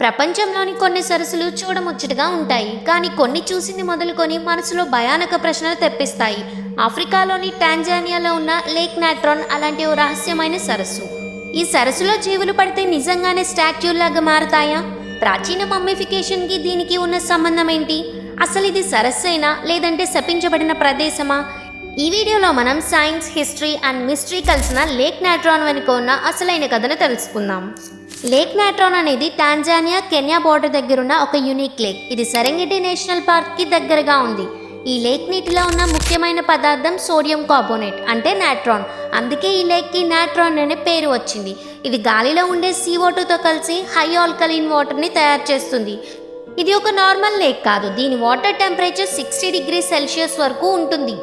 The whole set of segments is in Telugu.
ప్రపంచంలోని కొన్ని సరస్సులు చూడముచ్చటగా ఉంటాయి కానీ కొన్ని చూసింది మొదలుకొని మనసులో భయానక ప్రశ్నలు తెప్పిస్తాయి. ఆఫ్రికాలోని టాంజానియాలో ఉన్న లేక్ నాట్రాన్ అలాంటి ఓ రహస్యమైన సరస్సు. ఈ సరస్సులో జీవులు పడితే నిజంగానే స్టాట్యూల్లాగా మారతాయా? ప్రాచీన మమ్మిఫికేషన్కి దీనికి ఉన్న సంబంధం ఏంటి? అసలు ఇది సరస్సైనా లేదంటే శపించబడిన ప్రదేశమా? ఈ వీడియోలో మనం సైన్స్ హిస్టరీ అండ్ మిస్టరీ కలిసిన లేక్ నాట్రాన్ వెనుక ఉన్న అసలైన కథను తెలుసుకుందాం. లేక్ నాట్రాన్ అనేది టాంజానియా కెన్యా బోర్డర్ దగ్గరున్న ఒక యూనిక్ లేక్ ఇది సెరెంగిటీ నేషనల్ పార్క్కి దగ్గరగా ఉంది. ఈ లేక్ నీటిలో ఉన్న ముఖ్యమైన పదార్థం సోడియం కార్బోనేట్ అంటే నాట్రాన్ అందుకే ఈ లేక్కి నాట్రాన్ అనే పేరు వచ్చింది. ఇది గాలిలో ఉండే CO2 కలిసి హై ఆల్కలీన్ వాటర్ని తయారు చేస్తుంది. ఇది ఒక నార్మల్ లేక్ కాదు. దీని water temperature sixty degree celsius వరకు ఉంటుంది.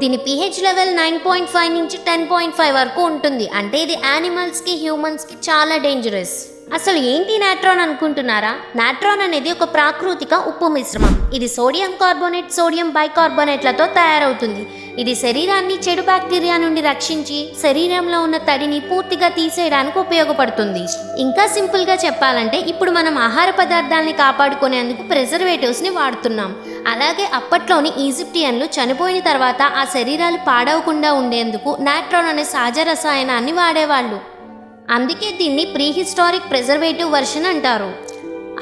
దీని pH level nine point five నుంచి టెన్ పాయింట్ ఫైవ్ వరకు ఉంటుంది. అంటే ఇది యానిమల్స్కి హ్యూమన్స్కి చాలా డేంజరస్ అసలు ఏంటి నాట్రాన్ అనుకుంటున్నారా? నాట్రాన్ అనేది ఒక ప్రాకృతిక ఉప్పు మిశ్రమం. ఇది సోడియం కార్బోనేట్ సోడియం బైకార్బోనేట్లతో తయారవుతుంది. ఇది శరీరాన్ని చెడు బ్యాక్టీరియా నుండి రక్షించి శరీరంలో ఉన్న తడిని పూర్తిగా తీసేయడానికి ఉపయోగపడుతుంది. ఇంకా సింపుల్గా చెప్పాలంటే ఇప్పుడు మనం ఆహార పదార్థాలని కాపాడుకునేందుకు ప్రిజర్వేటివ్స్ని వాడుతున్నాం. అలాగే అప్పట్లోని ఈజిప్టియన్లు చనిపోయిన తర్వాత ఆ శరీరాలు పాడవకుండా ఉండేందుకు నాట్రాన్ అనే సహజ రసాయనాన్ని వాడేవాళ్ళు. అందుకే దీన్ని ప్రీహిస్టారిక్ ప్రిజర్వేటివ్ వర్షన్ అంటారు.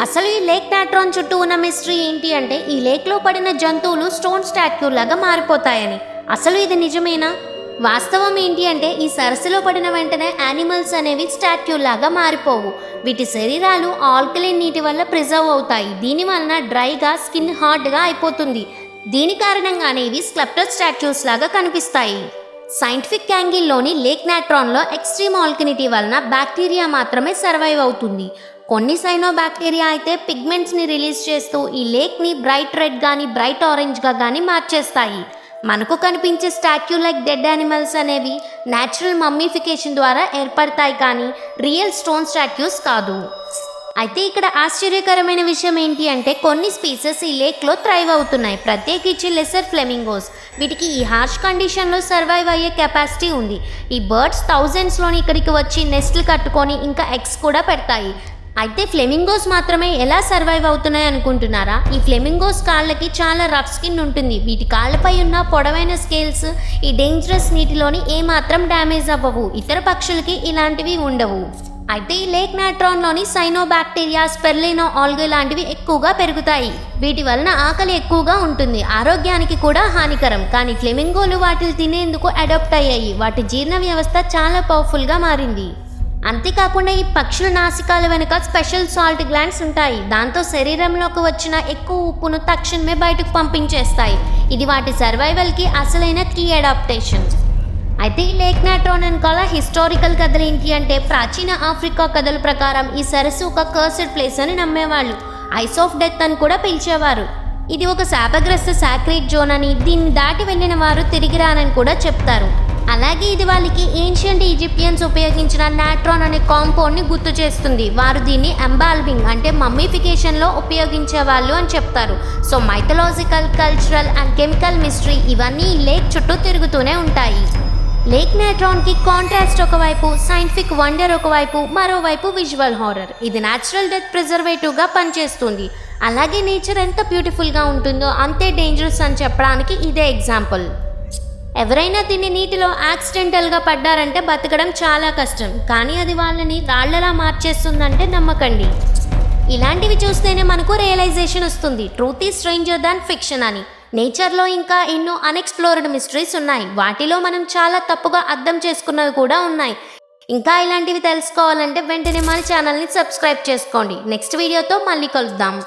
అసలు ఈ లేక్ నాట్రాన్ చుట్టూ ఉన్న మిస్టరీ ఏంటి అంటే ఈ లేక్లో పడిన జంతువులు స్టోన్ స్టాట్యూ లాగా మారిపోతాయని. అసలు ఇది నిజమేనా? వాస్తవం ఏంటి అంటే ఈ సరస్సులో పడిన వెంటనే యానిమల్స్ అనేవి స్టాట్యూ లాగా మారిపోవు. వీటి శరీరాలు ఆల్కలైన్ నీటి వల్ల ప్రిజర్వ్ అవుతాయి. దీని వలన డ్రైగా స్కిన్ హార్డ్గా అయిపోతుంది. దీని కారణంగానే ఇవి స్క్లప్టర్ స్టాట్యూస్ లాగా కనిపిస్తాయి. సైంటిఫిక్ యాంగిల్లోని లేక్ నాట్రాన్లో ఎక్స్ట్రీమ్ ఆల్కనిటీ వలన బ్యాక్టీరియా మాత్రమే సర్వైవ్ అవుతుంది. కొన్ని సైనో బ్యాక్టీరియా అయితే పిగ్మెంట్స్ని రిలీజ్ చేస్తూ ఈ లేక్ని బ్రైట్ రెడ్ కానీ బ్రైట్ ఆరెంజ్గా కానీ మార్చేస్తాయి. మనకు కనిపించే స్టాట్యూ లైక్ డెడ్ యానిమల్స్ అనేవి న్యాచురల్ మమ్మీఫికేషన్ ద్వారా ఏర్పడతాయి కానీ రియల్ స్టోన్ స్టాట్యూస్ కాదు. అయితే ఇక్కడ ఆశ్చర్యకరమైన విషయం ఏంటి అంటే కొన్ని స్పీసెస్ ఈ లేక్లో థ్రైవ్ అవుతున్నాయి. ప్రత్యేకించి లెసర్ ఫ్లెమింగోస్. వీటికి ఈ హార్ష్ కండిషన్లో సర్వైవ్ అయ్యే కెపాసిటీ ఉంది. ఈ బర్డ్స్ థౌజండ్స్లోని ఇక్కడికి వచ్చి నెస్ట్లు కట్టుకొని ఇంకా ఎగ్స్ కూడా పెడతాయి. అయితే ఫ్లెమింగోస్ మాత్రమే ఎలా సర్వైవ్ అవుతున్నాయి అనుకుంటున్నారా? ఈ ఫ్లెమింగోస్ కాళ్ళకి చాలా రఫ్ స్కిన్ ఉంటుంది. వీటి కాళ్ళపై ఉన్న పొడవైన స్కేల్స్ ఈ డేంజరస్ నీటిలోని ఏమాత్రం డ్యామేజ్ అవ్వవు. ఇతర పక్షులకి ఇలాంటివి ఉండవు. అయితే ఈ లేక్ నాట్రాన్లోని సైనోబాక్టీరియా స్పెర్లినో ఆల్గే లాంటివి ఎక్కువగా పెరుగుతాయి. వీటి వలన ఆకలి ఎక్కువగా ఉంటుంది. ఆరోగ్యానికి కూడా హానికరం. కానీ ఫ్లెమింగోలు వాటిని తినేందుకు అడాప్ట్ అయ్యాయి. వాటి జీర్ణ వ్యవస్థ చాలా పవర్ఫుల్గా మారింది. అంతేకాకుండా ఈ పక్షుల నాసికాల వెనుక స్పెషల్ సాల్ట్ గ్లాండ్స్ ఉంటాయి. దాంతో శరీరంలోకి వచ్చిన ఎక్కువ ఉప్పును తక్షణమే బయటకు పంపించేస్తాయి. ఇది వాటి సర్వైవల్కి అసలైన కీ అడాప్టేషన్. అయితే ఈ లేక్ నాట్రాన్ వెనకాల హిస్టారికల్ కథలు ఏంటి అంటే ప్రాచీన ఆఫ్రికా కథల ప్రకారం ఈ సరస్సు ఒక కర్సెడ్ ప్లేస్ అని నమ్మేవాళ్ళు. ఐస్ ఆఫ్ డెత్ అని కూడా పిలిచేవారు. ఇది ఒక శాపగ్రస్త సాక్రేట్ జోన్ అని దీన్ని దాటి వెళ్ళిన వారు తిరిగి రానని కూడా చెప్తారు. అలాగే ఇది వాళ్ళకి ఏన్షియంట్ ఈజిప్షియన్స్ ఉపయోగించిన నాట్రాన్ అనే కాంపౌండ్ని గుర్తు చేస్తుంది. వారు దీన్ని ఎంబాల్బింగ్ అంటే మమ్మీఫికేషన్లో ఉపయోగించే వాళ్ళు అని చెప్తారు. So mythological cultural and chemical mystery ఇవన్నీ లేక్ చుట్టూ తిరుగుతూనే ఉంటాయి. లేక్ నాట్రాన్కి కాంట్రాస్ట్ ఒకవైపు సైంటిఫిక్ వండర్ ఒకవైపు మరోవైపు విజువల్ హారర్ ఇది న్యాచురల్ డెత్ ప్రిజర్వేటివ్గా పనిచేస్తుంది. అలాగే నేచర్ ఎంత బ్యూటిఫుల్గా ఉంటుందో అంతే డేంజరస్ అని చెప్పడానికి ఇదే ఎగ్జాంపుల్ ఎవరైనా దీన్ని నీటిలో యాక్సిడెంటల్గా పడ్డారంటే బతకడం చాలా కష్టం. కానీ అది వాళ్ళని రాళ్ళలా మార్చేస్తుందంటే నమ్మకండి. ఇలాంటివి చూస్తేనే మనకు రియలైజేషన్ వస్తుంది. ట్రూత్ ఈ స్ట్రేంజర్ దాన్ ఫిక్షన్ అని. నేచర్లో ఇంకా ఎన్నో అన్ఎక్స్ప్లోర్డ్ మిస్టరీస్ ఉన్నాయి. వాటిలో మనం చాలా తప్పుగా అర్థం చేసుకున్నవి కూడా ఉన్నాయి. ఇంకా ఇలాంటివి తెలుసుకోవాలంటే వెంటనే మన ఛానల్ని సబ్స్క్రైబ్ చేసుకోండి. నెక్స్ట్ వీడియోతో మళ్ళీ కలుద్దాం.